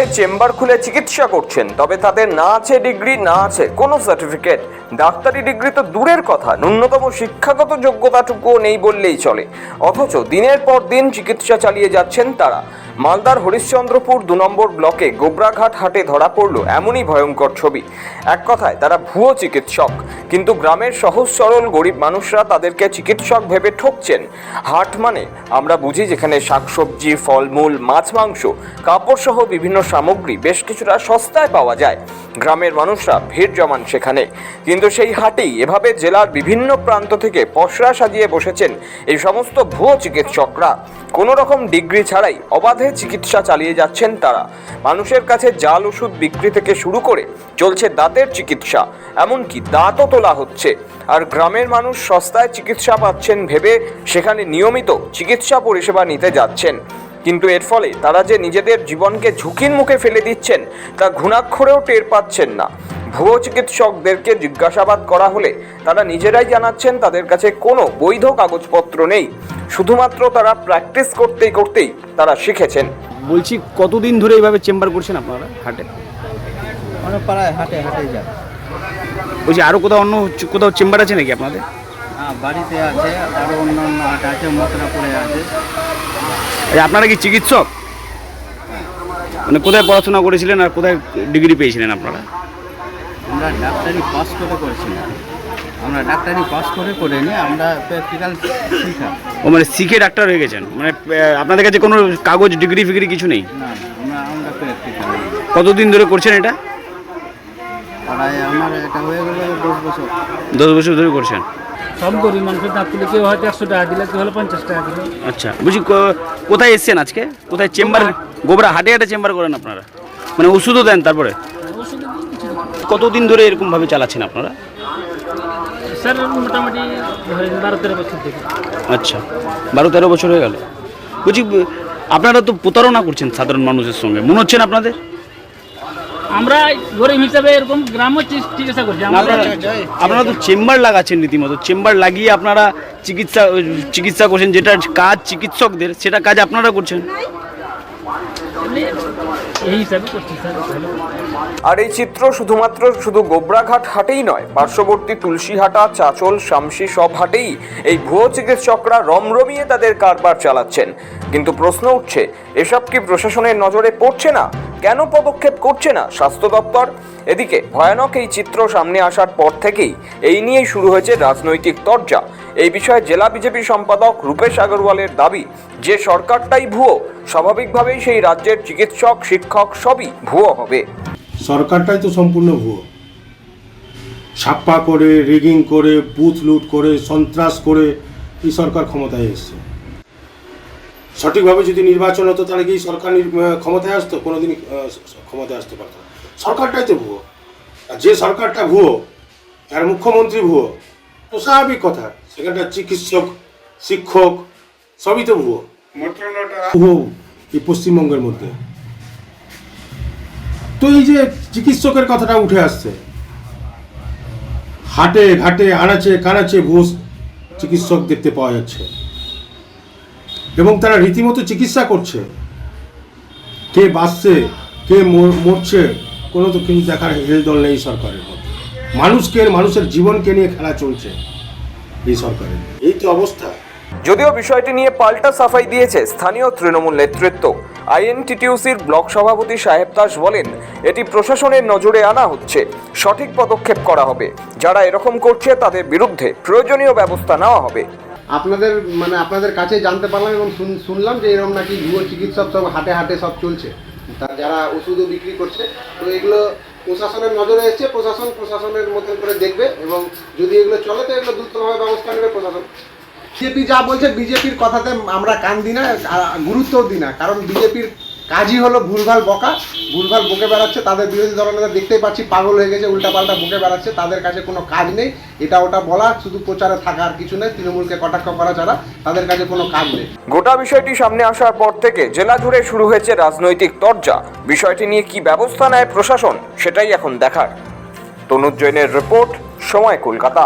অবাধে চেম্বার খুলে চিকিৎসা করছেন, তবে তাদের না আছে ডিগ্রি, না আছে কোনো সার্টিফিকেট। ডাক্তারি ডিগ্রি তো দূরের কথা, ন্যূনতম শিক্ষাগত যোগ্যতাটুকুও নেই বললেই চলে। অথচ দিনের পর দিন চিকিৎসা চালিয়ে যাচ্ছেন তারা। মালদার হরিশ্চন্দ্রপুর দু নম্বর ব্লকে গোবরাঘাট হাটে ধরা পড়ল এমনই ভয়ঙ্কর ছবি। এক কথায়, তারা ভুয়ো চিকিৎসক। কিন্তু গ্রামের সহজ সরল গরিব মানুষরা তাদেরকে চিকিৎসক ভেবে ঠকছেন। হাট মানে আমরা বুঝি যেখানে শাকসবজি, ফলমূল, মাছ, মাংস কাপড় সহ বিভিন্ন সামগ্রী বেশ কিছুটা সস্তায় পাওয়া যায়। গ্রামের মানুষরা ভিড় জমান সেখানে। কিন্তু সেই হাটেই এভাবে জেলার বিভিন্ন প্রান্ত থেকে পসরা সাজিয়ে বসেছেন এই সমস্ত ভুয়ো চিকিৎসকরা। কোনো রকম ডিগ্রি ছাড়াই অবাধে চিকিৎসা চালিয়ে যাচ্ছেন তারা। মানুষের কাছে জাল ওষুধ বিক্রি থেকে শুরু করে চলছে দাঁতের চিকিৎসা, এমনকি দাঁতও তোলা হচ্ছে। আর গ্রামের মানুষ সস্তায় চিকিৎসা পাচ্ছেন ভেবে সেখানে নিয়মিত চিকিৎসা পরিষেবা নিতে যাচ্ছেন। কিন্তু এর ফলে তারা যে নিজেদের জীবনকে ঝুঁকির মুখে ফেলে দিচ্ছেন তা ঘুণাক্ষরেও টের পাচ্ছেন না। ভুয়ো চিকিৎসকদেরকে জিজ্ঞাসাবাদ করা হলে তারা নিজেরাই জানাচ্ছেন তাদের কাছে কোনো বৈধ কাগজপত্র নেই। শুধুমাত্র তারা প্র্যাকটিস করতেই করতেই তারা শিখেছেন। বলছি কতদিন ধরে এইভাবে চেম্বার করছেন আপনারা হাটে? পাড়ায় হাটে হাটে বলছি আরও কোথাও অন্য কোথাও চেম্বার আছে নাকি আপনাদের? হ্যাঁ বাড়িতে আছে আরও অন্য অন্য হাট আছে মথুরাপুরে আছে। আপনারা কি চিকিৎসক? মানে কোথায় পড়াশোনা করেছিলেন আর কোথায় ডিগ্রি পেয়েছিলেন আপনারা? আমরা ডাক্তারি পাস করে করেছি না আমরা ডাক্তারি পাস করে করে নিয়ে আমরা প্র্যাকটিক্যাল শিখা। ও মানে শিখে ডাক্তার হয়ে গেছেন? মানে আপনাদের কাছে কোনো কাগজ ডিগ্রি ফিগ্রি কিছু নেই? না আমরা আমরা প্র্যাকটিক্যাল কতদিন ধরে করছেন এটা? পাড়ায় আমার এটা হয়ে গেল দশ বছর। দশ বছর ধরে করছেন। সব গরিব মানুষের দাঁত তুলে কেউ হয়তো একশো টাকা দিলে কেউ হলো পঞ্চাশ টাকা দিলে। আচ্ছা ক- কোথায় এসছেন আজকে? কোথায় চেম্বার গোবরা হাটে হাটে চেম্বার করেন আপনারা? মানে ওষুধও দেন তারপরে। কতদিন ধরে এরকমভাবে চালাচ্ছেন আপনারা? স্যার মোটামুটি বারো তেরো বছর থেকে আচ্ছা বারো তেরো বছর হয়ে গেল। বলছি আপনারা তো প্রতারণা করছেন সাধারণ মানুষের সঙ্গে। মনে হচ্ছে না আপনাদের? আমরা গরিব হিসাবে এরকম গ্রামও চি- চিকিৎসা করছি। আপনারা তো চেম্বার লাগাচ্ছেন রীতিমতো। চেম্বার লাগিয়ে আপনারা চিকিৎসা চিকিৎসা করছেন যেটা কাজ চিকিৎসকদের সেটা কাজ আপনারা করছেন। আর এই চিত্র শুধুমাত্র শুধু গোবরাঘাট হাটেই নয় পার্শ্ববর্তী তুলসীহাটা চাচল শামসি সব হাটেই এই ভুয়ো চিকিৎসকরা রমরমিয়ে তাদের কারবার চালাচ্ছেন। কিন্তু প্রশ্ন উঠছে এসব কি প্রশাসনের নজরে পড়ছে না? কেন পদক্ষেপ করছে না স্বাস্থ্য দপ্তর? এদিকে, ভয়ানক এই চিত্র সামনে আসার পর থেকেই এই নিয়েই শুরু হয়েছে রাজনৈতিক তরজা। এই বিষয়ে জেলা বিজেপি সম্পাদক রূপেশ আগরওয়ালের দাবি, যে সরকারটাই ভুয়ো, স্বাভাবিকভাবেই সেই রাজ্যের চিকিৎসক, শিক্ষক সবই ভুয়ো হবে। সরকারটাই তো সম্পূর্ণ ভুয়ো। ছাপ্পা করে, রিগিং করে বুথ লুট করে, সন্ত্রাস করে এই সরকার ক্ষমতায় এসছে। সঠিকভাবে যদি নির্বাচন হতো, তাহলে কি সরকার ক্ষমতায় আসতো? কোনোদিনই ক্ষমতায় আসতে পারতো সরকারটাই তো ভুয়ো। আর যে সরকারটা ভুয়ো তার মুখ্যমন্ত্রী ভুয়ো, তো স্বাভাবিক কথা। সেখানটা চিকিৎসক, শিক্ষক, সবই তো ভুয়ো। ভুয়ো এই পশ্চিমবঙ্গের মধ্যে? তো এই যে চিকিৎসকের কথাটা উঠে আসছে। হাটে ঘাটে আনাচে কানাচে ঘুষ চিকিৎসক দেখতে পাওয়া যাচ্ছে। এবং তারা রীতিমতো চিকিৎসা করছে। কে বাঁচছে কে মরছে কোনো তো কিন্তু দেখার হেলদল নেই সরকারের মধ্যে। মানুষকে মানুষের জীবনকে নিয়ে খেলা চলছে এই সরকারের এই তো অবস্থা। যদিও বিষয়টি নিয়ে পাল্টা সাফাই দিয়েছে স্থানীয় তৃণমূল নেতৃত্ব আইএনটিটিউসির ব্লক সভাপতি সাহেব দাস বলেন এটি প্রশাসনের নজরে আনা হচ্ছে সঠিক পদক্ষেপ করা হবে। যারা এরকম করছে তাদের বিরুদ্ধে প্রয়োজনীয় ব্যবস্থা নেওয়া হবে। আপনাদের মানে আপনাদের কাছে জানতে পারলাম এবং শুন- শুনলাম যে এরকম নাকি ভুয়ো চিকিৎসক সব হাটে হাটে সব চলছে। তা যারা ওষুধও বিক্রি করছে, তো এগুলো প্রশাসনের নজরে এসছে, প্রশাসন প্রশাসনের মতন করে দেখবে এবং যদি এগুলো চলে, তো এগুলো দ্রুতভাবে ব্যবস্থা নেবে প্রশাসন। বিজেপি যা বলছে, বিজেপির কথাতে আমরা কান দিই না গুরুত্বও দিই না, কারণ বিজেপির কাজই হলো ভুলভাল বকা, ভুলভাল বকে বেড়াচ্ছে, তাদের বিরোধী দলনেতা দেখতেই পাচ্ছি পাগল হয়ে গেছে, উল্টাপাল্টা বকে বেড়াচ্ছে, তাদের কাছে কোনো কাজ নেই, এটা ওটা বলা, শুধু প্রচারে থাকা আর কিছু নেই, তৃণমূলকে কটাক্ষ করা ছাড়া তাদের কাছে কোনো কাজ নেই। গোটা বিষয়টি সামনে আসার পর থেকে জেলা জুড়ে শুরু হয়েছে রাজনৈতিক তরজা। বিষয়টি নিয়ে কি ব্যবস্থা নেয় প্রশাসন, সেটাই এখন দেখার। তনুজ জৈনের রিপোর্ট, সময় কলকাতা।